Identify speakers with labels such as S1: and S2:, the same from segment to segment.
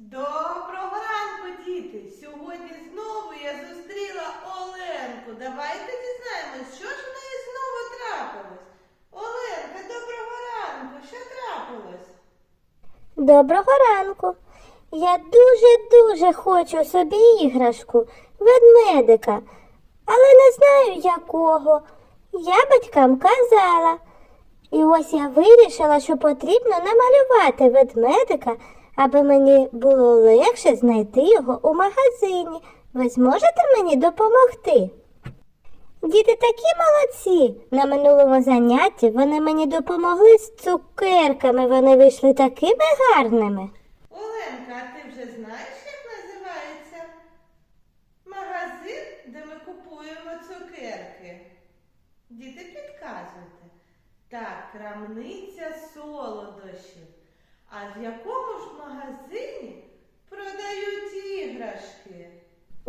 S1: Доброго ранку, діти! Сьогодні знову я зустріла Оленку. Давайте дізнаємось, що ж в неї знову трапилось. Оленка, доброго ранку! Що трапилось?
S2: Доброго ранку. Я дуже-дуже хочу собі іграшку, ведмедика, але не знаю якого. Я батькам казала. І ось я вирішила, що потрібно намалювати ведмедика, аби мені було легше знайти його у магазині. Ви зможете мені допомогти? Діти такі молодці. На минулому занятті вони мені допомогли з цукерками. Вони вийшли такими гарними.
S1: Оленка, а ти вже знаєш, як називається? Магазин, де ми купуємо цукерки. Діти, підказуйте. Так, крамниця солодощів. А в якому ж магазині продають іграшки?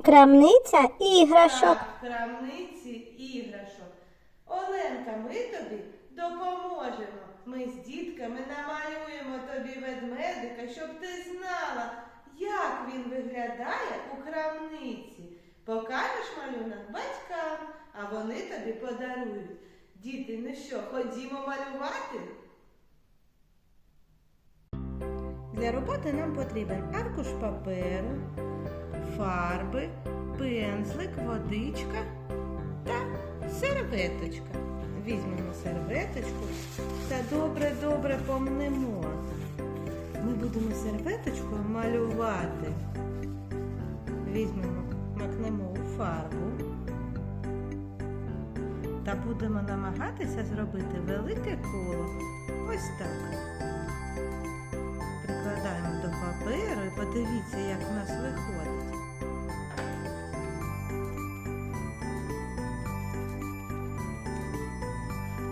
S2: Крамниця іграшок.
S1: Так, крамниці іграшок. Оленка, ми тобі допоможемо. Ми з дітками намалюємо тобі ведмедика, щоб ти знала, як він виглядає у крамниці. Покажеш малюнок батькам, а вони тобі подарують. Діти, ну що, ходімо малювати? Для роботи нам потрібен аркуш паперу, фарби, пензлик, водичка та серветочка. Візьмемо серветочку та добре-добре помнемо. Ми будемо серветочкою малювати. Візьмемо, макнемо у фарбу та будемо намагатися зробити велике коло. Ось так. Подивіться, як в нас виходить.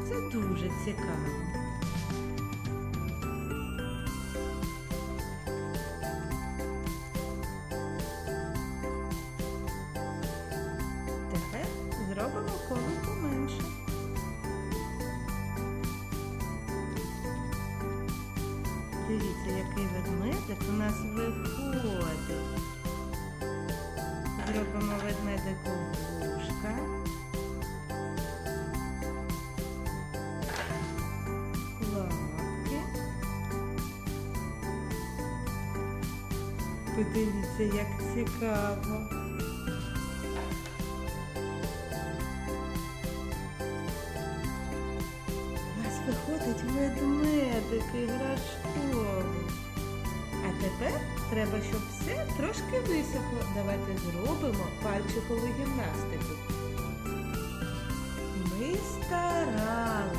S1: Це дуже цікаво. Тепер зробимо коло поменше. Дивіться, який ведмедик у нас виходить. Зробимо ведмедику вушка. Лапки. Подивіться, як цікаво. Виходить ведмедик іграшковий. А тепер треба, щоб все трошки висохло. Давайте зробимо пальчикову гімнастику. Ми старались,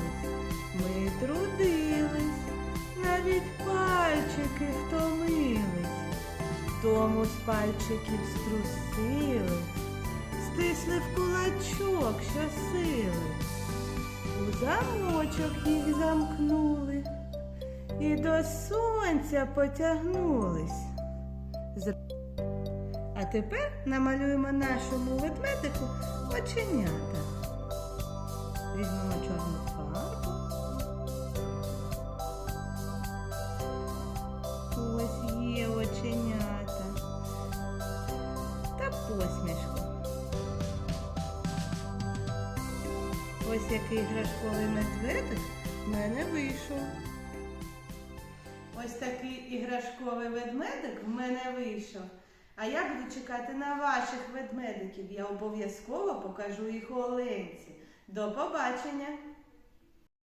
S1: ми трудились, навіть пальчики втомились. Тому з пальчиків струсили, стисли в кулачок щосили. Замочок їх замкнули і до сонця потягнулись. А тепер намалюємо нашому ведмедику оченята. Візьмемо чорну фарбу. Ось є оченята. Та посмішку. Ось який іграшковий медведик в мене вийшов. Ось такий іграшковий ведмедик в мене вийшов. А я буду чекати на ваших ведмедиків. Я обов'язково покажу їх Оленці. До побачення!